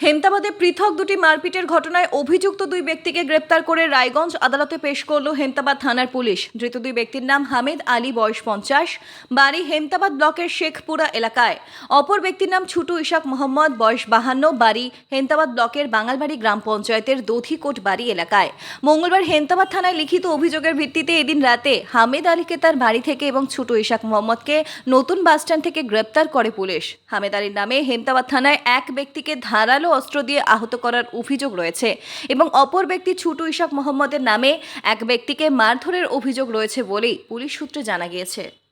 হেমতাবাদে পৃথক দুটি মারপিটের ঘটনায় অভিযুক্ত দুই ব্যক্তিকে গ্রেপ্তার করে রায়গঞ্জ আদালতে পেশ করল হেমতাবাদ থানার পুলিশ। ধৃত দুই ব্যক্তির নাম হামেদ আলী, বয়স পঞ্চাশ, বাড়ি হেমতাবাদ ব্লকের শেখপুরা এলাকায়। অপর ব্যক্তির নাম ছুটু ইশাক মোহাম্মদ, বয়স বাহান্ন, বাড়ি হেমতাবাদ ব্লকের বাঙালবাড়ি গ্রাম পঞ্চায়েতের দধিকোট বাড়ি এলাকায়। মঙ্গলবার হেমতাবাদ থানায় লিখিত অভিযোগের ভিত্তিতে এদিন রাতে হামিদ আলীকে তার বাড়ি থেকে এবং ছুটু ইশাক মোহাম্মদকে নতুন বাসস্ট্যান্ড থেকে গ্রেপ্তার করে পুলিশ। হামেদ আলীর নামে হেমতাবাদ থানায় এক ব্যক্তিকে ধারালো অস্ত্র দিয়ে আহত করার অভিযোগ রয়েছে এবং অপর ব্যক্তি ছুটু ইশাক মোহাম্মদের নামে এক ব্যক্তিকে মারধরের অভিযোগ রয়েছে বলেই পুলিশ সূত্রে জানা গিয়েছে।